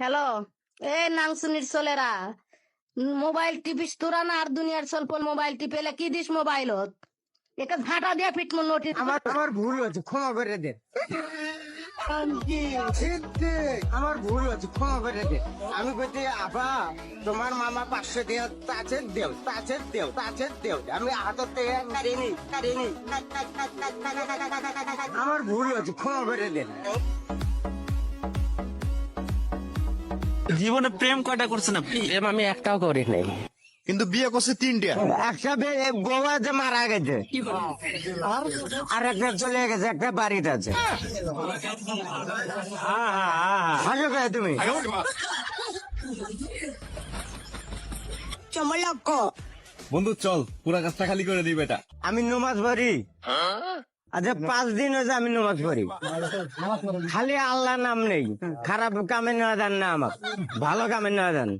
Hello? এ নাংসুনির চলেরা mobile টিপিস তোরা না আর দুনিয়ার চলপল মোবাইল টিপেলে কি দিস মোবাইলত? একে ঝাঁটা দিয়ে পিটমো নোটিস আমার আমার ভুল হয়েছে, ক্ষমা করে দে। আমার ভুল হয়েছে, ক্ষমা করে দে। আমি বলছি, আবা, তোমার মামা পাঁচশো দিয়ে তাছে দেও তাছে দেও তাছে দেও। আমি কারিনি আমার ভুল হয়েছে, ক্ষমা করে দেন জীবনে প্রেম কয়টা করছেন আপনি? প্রেম আমি একটাও করি নাই। কিন্তু বিয়ে করছে তিনটা। একটা বে- বউ আছে মারা গেছে। আর একটা চলে গেছে একটা বাড়িতে আছে। হাসো কে তুমি। বন্ধু চল পুরা কাজটা খালি করে দিই বেটা। আমি নমাজ পড়ি আচ্ছা পাঁচ দিন হয়েছে আমি নমাজ পড়ি। খালি আল্লাহ নাম নেই। খারাপ কামে না দেন না আমার ভালো কামে না দেন।